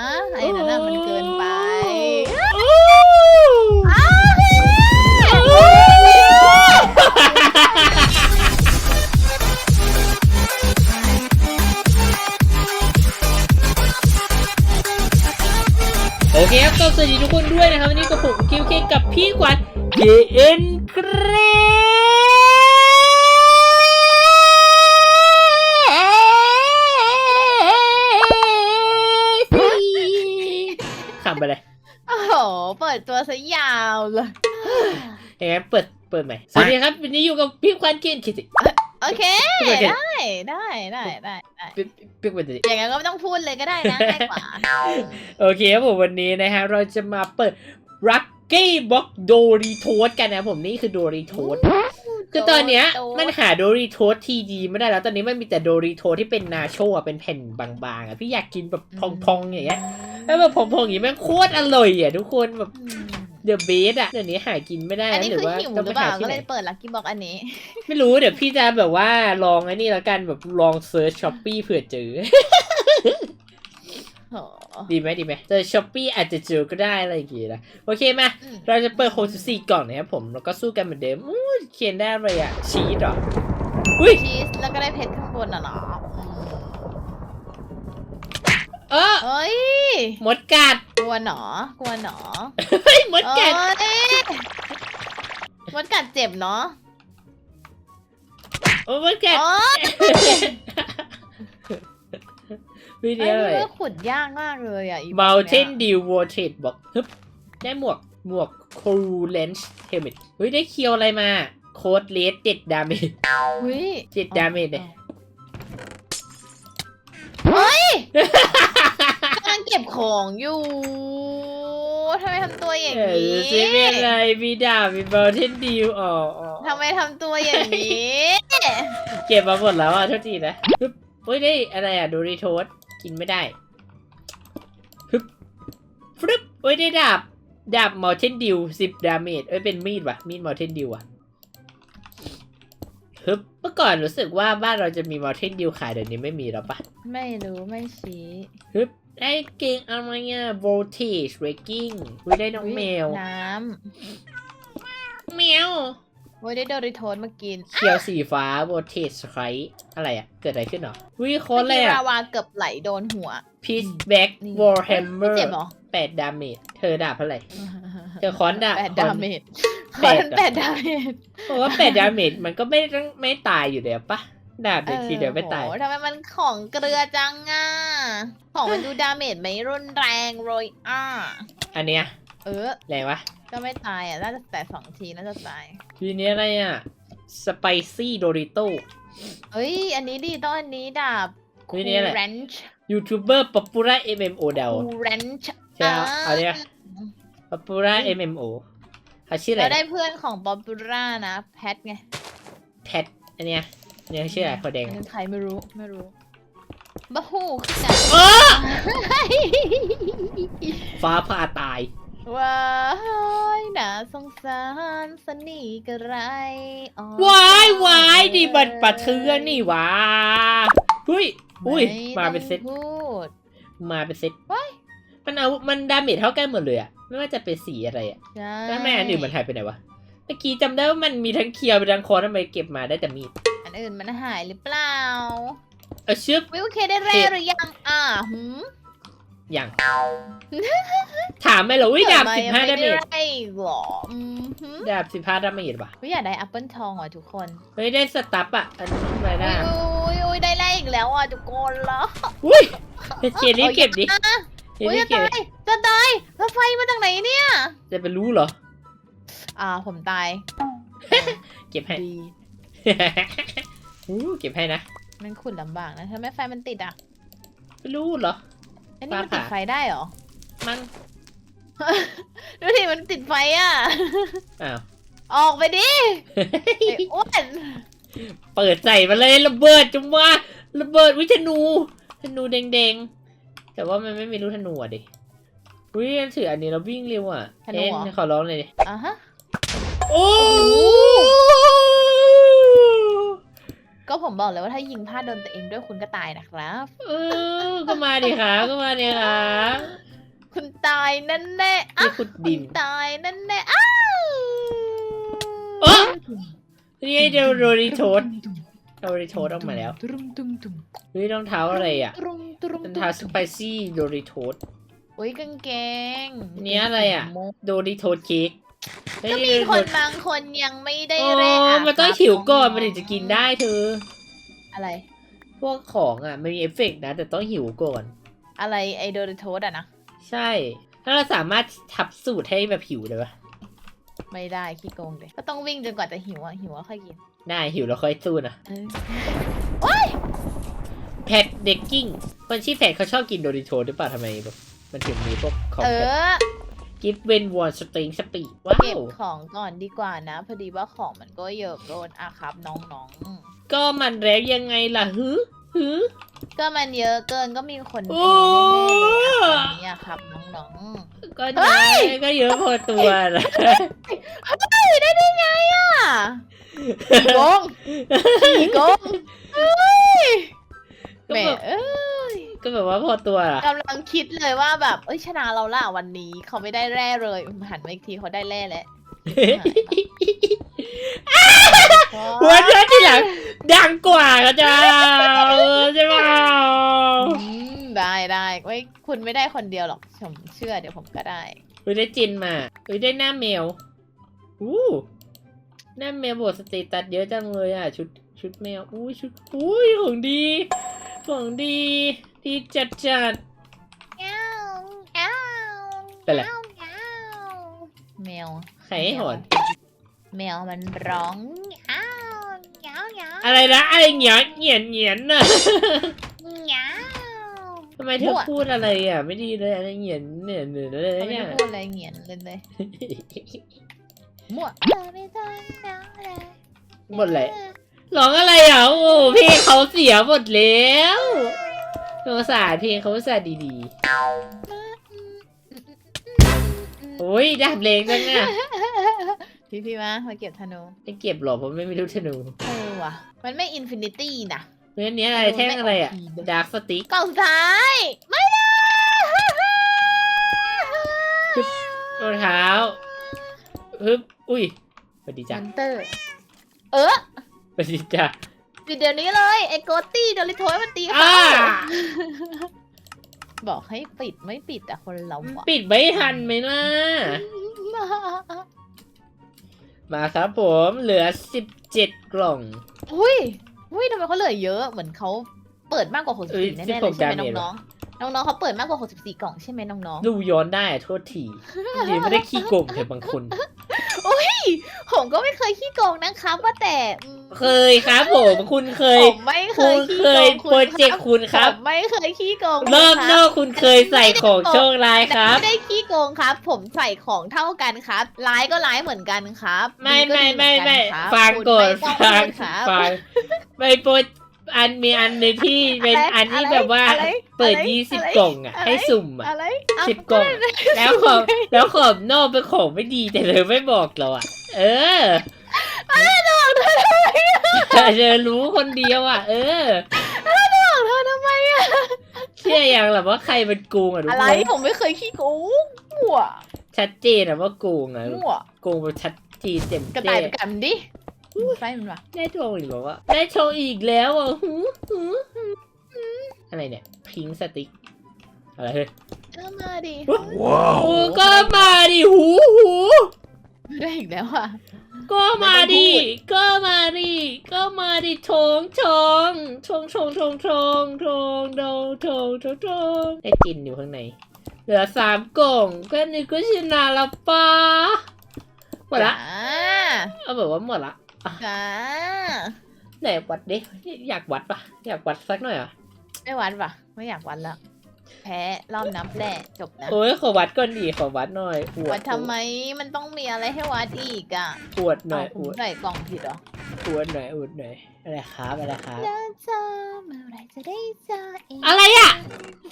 อะไอ้นั่นน่ะมันเกินไปโอเคครับก็สวัสดีทุกคนด้วยนะครับ วันนี้กับผมคิวเคกับพี่ขวัญเยเอ็นเกร ดตัวซะยาวเลยอย่างนั้นเปิดเปิดใหม่สวัสดีครับ วันนี้อยู่กับพี่ขวัญเกนคิดสิ โอเคพี่ขวัญเกนได้ได้ได้ได้ได้พี่พี่ขวัญสิอย่างนั้นก็ไม่ต้องพูดเลยก็ได้นะง่ายกว่าโอเคครับผมวันนี้นะฮะเราจะมาเปิด Lucky Box Doritos กันนะครับผมนี่คือ Doritos คือตอนเนี้ยโดนมันหาโดริโทสทีดีไม่ได้แล้ว ตอนนี้มันมีแต่โดริโทสที่เป็นนาโชอะเป็นแผ่นบางๆอะพี่อยากกินแบบพองๆอย่างเงี้ยแล้วแบบพองๆอย่างงี้แม่งโคตรอร่อยอะทุกคนแบบอืมเดอะเบสอะเดี๋ยวนี้หากินไม่ได้อันนะนี้หรืคือว่าหิวต้องหรืไปอเปหาล่าที่ก็ไหเลนยเปิดลักกี้บ็อกอันนี้ ไม่รู้เดี๋ยวพี่จะแบบว่าลองไอ้นี่แล้วกันแบบลองเซิร์ชช้อปปี้เผื่อเจอโอ้ดีไหมดีไหมเจอช้อปปี้อาจจะเจอก็ได้อะไรอย่างเงี้ยนะโอเคมาอืมเราจะเปิด64กล่องนะครับผมแล้วก็สู้กันเหมือนเดิมอู้ เขียนได้อะไรอะชีสเหรออุ้ยชีสแล้วก็ได้เพชรข้างบนอะเนาะอืมเออเฮ้ยมดกัดกลัวหนอกลัวหนอเฮ้ยมดกัดเอ้ยมดกัดเจ็บเนาะโอ้มดกัดอ๋อวิไอ้ดีโออะไรนี่ก็ขุดยากมากเลยอะอี Mountain Dew Water บอกฮึบได้หมวกหมวก Cool Lens Helmet เฮ้ยได้เคียวอะไรมา โค้ดเลสเจ็ดดาเมจอุ้ยเจ็ดดาเมจเลยเฮ้ยกำลังเก็บของอยู่ทำไมทำตัวอย่างเอนี้อซีเป็นอะไรมีดาบมี Mountain Dew อ๋ออ๋อทำไมทำตัวอย่างนี้ เก็บมาหมดแล้วอะโทษทีนะฮึบเฮ้ยได้อะไรอะดูรีโทสกินไม่ได้ฮึบฟรึบเฮ้ยได้ดาบดาบ Mountain Dew สิบดาเมจเอ้ยเป็นมีดว่ะมีด Mountain Dew อะ ฮึบเมื่อก่อนรู้สึกว่าบ้านเราจะมี Mountain Dew ขายเดี๋ยวนี้ไม่มีแล้วปะไม่รู้ไม่ชี้ฮึบได้เก่งอะไรอะ voltage breaking วิได้น้องแมวน้แมวำโอ้ยได้โดริโทสมากิน เขียวสีฟ้า voltage strike อะไรอะเกิดอะไรขึ้นหรอวิโค้ดอะไรเมื่อกี้อะราวาเกือบไหลโดนหัว peace back นี่ warhammer ไม่เจ็บเหรอแปดดาเมจเธอดาบเท่าไหร่ เดี๋ยวค้อนดาบแปดค้อนดาเมจแปค้อดนเหรอแปดดาเมจบอกว่าแปดดาเมจมันก็ไม่ต้องไม่ตายอยู่แล้วปะดาบเดียวทีเดียวไม่ตายโอ้โหทำไมมันของเกลือจังอะของมันดูดาเมจไม่รุนแรงเลยอะอันเนี้ยเออแรงวะก็ไม่ตายอะน่าจะแต่สองทีน่าจะตาย ทีนี้อะไรอะ spicy dorito เอ้ย อันนี้ดีต้องอันนี้ดาบเฮ้ยเนี่ยแหละแรนช์ YouTuber popular MMO เดาคูแรนช์ใช่เอา เอาเนี่ย popular MMO เขาชื่ออะไรเราได้นะเพื่อนของป๊อปปูล่านะ แพทไง แพทอันเนี้ยเนี่ยชื่ออะไรเขาแดงอันนั้นใครไม่รู้ไม่รู้บ้าหูคือกันเออฟ้าผ่าตาย ว้ายน่าสงสารสนีกระไรอ๋อวายวายดิบันปะเทือนนี่หวาเฮ้ยอุ้ยไมาเป็นเซตต้องพูดมาเป็นเซตว้ายมันเอา มันดาเมจเท่ากันหมดเลยอะ ไม่ว่าจะเป็นสีอะไรอะใช่แล้วทำไมอันอื่นมันหายไปไหนวะ เมื่อกี้จำได้ว่ามันมีทั้งเคียวมีทั้งคอนทำไมเก็บมาได้แต่มีดอันอื่นมันหายหรือเปล่า เออชึบ วิวเคได้แร่เห็ดหรือยังอะหืมอย่าง ถามไหมเหรอวิดาบเกิสิบยังห้าไม่ดาเมจได้หรออืมหืมดาบสิบห้าดาเมจว่ะวิอยากได้แอปเปิลทองอะทุกคนเฮ้ยได้สตัปอะอันนี้อะไรได้อุ้ยอุ้ยได้แร่อีกแล้วอะทุกคนแล้วอุ้ยเขียนนี้เก็บดิอะเขียนอุ้ยนี้จะเก็บตายจะตายแล้วไฟ จะไปรู้เหรอ อ่า ผมตาย เก็บให้ ดี อู้เก็บให้นะ มันขุดลำบากนะทำไมไฟมันติดอะไม่รู้เหรออันนี้มันฟ้าผ่าติดไฟได้เหรอ มั้งดูดิมันติดไฟอะ อ้าว ออกไปดิไอ้อ้วนเปิดใส่มาเลยระเบิดจุงว่าระเบิดวิธนูธนูแดงๆ แต่ว่ามันไม่มีลูกธนูอะดิ วิถืออันนี้เราวิ่งเร็วอะเอ็นขอร้องเลยดิอะฮะ โอ้ก็ผมบอกเลยว่าถ้ายิงพลาดโดนตัวเองด้วยคุณก็ตายนะครับ เออก็มาดิครับก็มาดิครับคุณตายแน่แน่ๆอะนี่ขุดดิน คุณตายแน่แน่ๆอ้าวเอ๊ะนี่ไงเดลโดริโทสโดริโทสออกมาแล้ว ตุ้มตุ้มตุ้มเฮ้ยรองเท้าอะไรอะตุ้มตุ้มรองเท้าสไปซี่โดริโทสโอ้ยกางเกงเนี้ยอะไรอะโดริโทสเค้กเฮ้ยก็มีโดริคโทนสบางคนยังไม่ได้โอ้แร่มันต้องหิวก่อนมันถึงจะกินได้เธอ อะไร พวกของอะมันมีเอฟเฟกต์นะ แต่ต้องหิวก่อน อะไรไอโดริโทสอะนะ ใช่ ถ้าเราสามารถทับสูตรให้แบบหิวได้ปะไม่ได้ขี้โกงเลย ก็ต้องวิ่งจนกว่าจะหิวอะหิวแล้วค่อยกิน ได้หิวแล้วค่อยสู้นะเออแพดเด็กกิ้งคนชื่อแพดเขาชอบกินโดริโทสหรือเปล่าทำไมแบบ มันถึงมีพวกของเออ กิฟเวนวอนสตริงสปีว้าเก็บว ของก่อนดีกว่านะ พอดีว่าของมันก็เยอะเกินอะครับน้องก็มันแล้วยังไงล่ะฮึฮึๆ ก็มันเยอะเกินก็มีคนเอโอ้แน่ๆเลยอะแบบนี้อะครับน้องก็ได้ก็เยอะพอตัวนะๆเฮ้ยได้ได้ไงอะขี้โกงขี้โกงเฮ้ยก็แหม่แบบเอ้ย ก็แบบว่าพอตัวล่ะกำลังคิดเลยว่าแบบเอ้ยชนะเราล่ะวันนี้เขาไม่ได้แร่เลยหันมาอีกทีเขาได้แร่แล้วหัวเธอที่หลังดังกว่าก็จะใช่ไหมอืมได้ได้ไว้ยคุณไม่ได้คนเดียวหรอกผมเชื่อเดี๋ยวผมก็ได้เฮ้ยได้จินมาเฮ้ยได้หน้าแมวอู้หน้าแมวบทสเตตัสเยอะจังเลยอะ ชุดชุดแมวอุ้ยชุดอุ้ยของดีของดี ดีจัดจัดอ้าวอ้าวเป็นไรอ้าวอ้าวแมวใครให้หอนแมวมันร้องอ้าวเหงาเหงาอะไรนะอะไรเหงียนเหงียนเหงียนน่ะเหงาทำไมเธอพูดอะไรอะ ไม่ดีเลยอะไรเหงียนเนี่ยเหนื่อยเลยเขาไม่เนี่ได้ยพูดอะไรเหงียนเลยเลยมั่วหมดเลยร้องอะไรอะโอ้เพลงเขาเสียหมดแล้ว สงสารเพลงเขาอุตสาห์ดีๆโอ้ยดับเลงจังอะพี่พี่มามาเก็บธนูไม่เก็บหรอกเพราะไม่มีลูกธนูเออว่ะ มันไม่อินฟินิตี้นะเรื่องนี้อะไรแท่งอะไรอะดาร์กสติ๊กกล่องสุดท้าย ไม่ได้รองเท้าฮึบอุ้ยสวัสดีจ้ะมันเตอร์ เออสวัสดีจ้ะ เดี๋ยวนี้เลยไอ้โกตี้เดลิโทยมันตีอ่าเขาบอกให้ปิดไม่ปิดอะคนเราอะปิดไม่ทันไหมล่ะมาครับผมเหลือสิบเจ็ดกล่อง อุ้ยอุ้ยทำไมเขาเหลือเยอะเหมือนเขาเปิดมากกว่าเอ้ย64แน่ๆเลยใช่ไหม16ดาเมจ น้องๆ น้องๆเขาเปิดมากกว่า 64 กล่องใช่ไหมน้องดูย้อนได้อะโทษทียังไม่ได้ขี้โกงแต่บางคนๆอุ้ยผมก็ไม่เคยขี้โกงนะครับ ว่าแต่อืมเคยครับผมคุณเคย ผมไม่เคยขี้เคโกยงคุณโปรเจกต์คุณครับผมไม่เคยขี้โกงรอบคนอกคุณเคยใส่ของโชคร้ายคแต่รับ ไม่ได้ขี้โกงครับ ผมใส่ของเท่ากันครับ ร้ายก็ร้ายเหมือนกันครับไม่ดีก็ไม่ดีเหไม่อนไม่ครับฟังคุณก่อนไม่ต้องฟังพูดครับ ฟังไม่โปร อันมีอันในงที่เป็นอันที่แบบว่า อะไรเปิดอะไรยี่สิบอะไรกล่องอะ อะไร ให้สุ่มอะอะไรสิบกล่อง แล้วขอบแล้วขอบนอกเป็นของไม่ดีแต่เธอไม่บอกเราอะ เออเธอรู้คนเดียวอะ เออบอกเธอทำไมอะเชื่ออย่างหรอว่าใครเป็นโกงอะทุกอะไรคนผมไม่เคยขี้โกงมั่วชัดเจนอะว่าโกงอะมั่วโกงแบบชัดเจนเต็มกระเจต่ายนไปกันดิ ไฟมันวะได้โชว์อีกบอกว่าได้โชว์อีกแล้วอะหูหูอะไรเนี่ยพิงสติกอะไรเฮ้ยก็มาดิว้าวก็มาดิหูหูได้อีกแล้วอะก็มาดิ ก็มาดิ ก็มาดิชงชงชงชงชงชงชงโดชงชงชงได้กินอยู่ข้างใน เหลือสามกล่องแค่นี้ก็ชนะละปะหมดละ เอาแบบว่าหมดละ จ้าไหนวัดดิอยากวัดปะอยากวัดสักหน่อยอะไม่วัดปะไม่อยากวัดละแพ้รอบน้ำแร่จบนะโอ้ยขอวัดก่อนดิขอวัดหน่อยอวดวัดทำไมมันต้องมีอะไรให้วัดอีกอะอวดหน่อยเาผอมวดใส่กล่องผิดเหรออวดหน่อยอวดหน่อยอะไรครับอะไรครับแล้วเจอเมื่อไรจะได้เจออีกอะไรอะ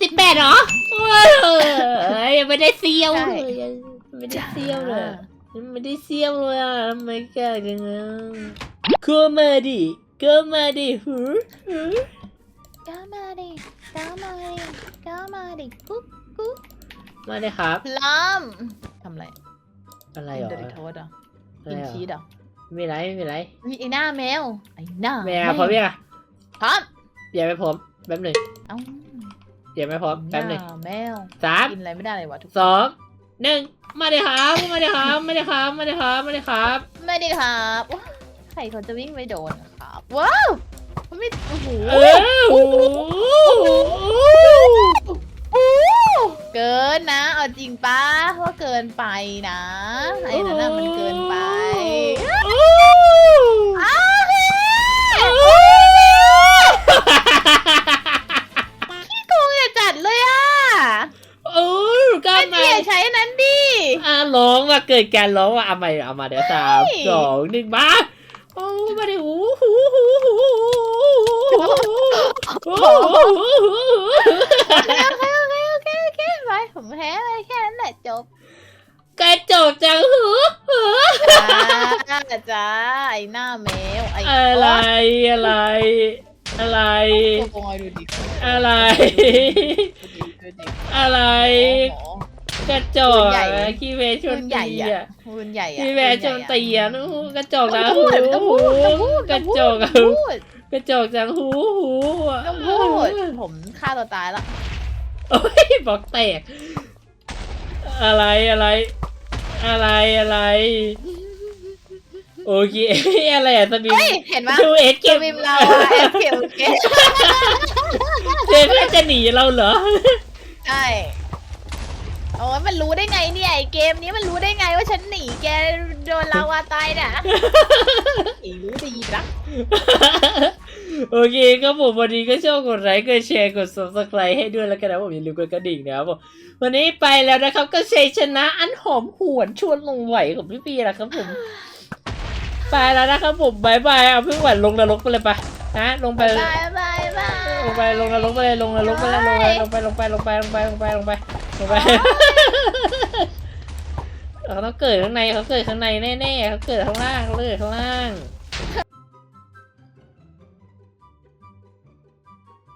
สิบแปดเหรอโอ้ยยังไม่ได้เซียวเลยยังไม่ได้เซียวเลย ยังไม่ได้เซียวเลยอะทำไมแกจังอะก็มาดิก็มาดิหูหูก็มาดิก้าวมาดิก้าวมาดิกุ๊กกุ๊กมาเลยครับพลัมทำอะไรอะไรกิเหรนอเดริโทสเหรออะกิไรนเหรอชีสเหรอไม่ไรไม่ไรมีไอ้หน้าแมวไอ้หน้าแม่พร้อมยังอะพร้อมเดี๋ยวไม่พร้อมแป๊บหนึ่งเอ้าเดี๋ยวไม่พร้อมหแป๊บหนึ่งน้าแมวสามกินอะไรไม่ได้เลยวะทุกคนสอง หนึ่งมาเลยครับมาเลยครับมาเลยครับมาเลยครับมาเลยครับ ไม่ได้ครับว้าวใครเขาจะวิ่งไปโดนครับ ว้าวมันไม่โอ้โหเออโอ้โหโอ้เกินนะ เอาจริงปะว่าเกินไปนะไอ้นั่นน่ะมันเกินไปอ้าวเฮ้พี่โกงอย่าจัดเลยอะโอ้ย กล้าไอ้มาเจี๊ยใช้อันนั้นดิอะร้องว่าเกิดการร้องว่าเอาใหม่เอามาเดี๋ยวสามเฮ้ยสองหนึ่งมาโอ้มาดิหูหูหูหูหูหูหูโอเคโอเคโอเคโอเคโอเคไปผมแพ้เลยแค่นั้นแหละจบกระจกจังหูหูจ้าจ้าไอ้หน้าแมวไอ้อะไรอะไรอะไรโกงดูดิอะไรดูดิอะไรโอ้โห กระจกปืนใหญ่อะขี้เวชปืนนใหญ่ตีอะอะปืนใหญ่อะขี้เวชนตีอะนู้นกระจกนะต้องหูพูดต้องพูดต้องพูดกระจกต้อะองพูดกระจกจังหูหูต้องพูดผมฆ่าตัวตายแล้วโอ้ยบอกแตก อะไรอะไร อะไรอะไร โอเคอะไรอะสมิมเฮ้ยเห็นไหมดูเอ็กเกเก็บมเราอะแอบเก็บเกมเจนน่าจะหนีเราเหรอ ใช่ โอ้ยมันรู้ได้ไงเนี่ยไอเกมนี้มันรู้ได้ไงว่าฉันหนีแกโดนลาวาตายน่ะไอ้รู้ดีนะโอเคครับผมวันนี้ก็ชอบกดไลค์กดแชร์กด subscribe ให้ด้วยแล้วกันนะผมอย่าลืมกดกระดิ่งนะครับผมวันนี้ไปแล้วนะครับก็ชัยชนะอันหอมหวนชวนลงไหวของพี่ปีนะครับผมไปแล้วนะครับผมบายบายเอาเพิ่งหวันลงนรกไปเลยไปนะลงไปบายบายบายลงไปลงนรกไปเลยลงนรกไปเลยลงไปลงไปลงไปลงไปลงไปลงไป ไปเขาต้องเกิดข้างในเขาเกิดข้างในแน่ๆเขาเกิดข้างล่างเขาเกิดข้างล่าง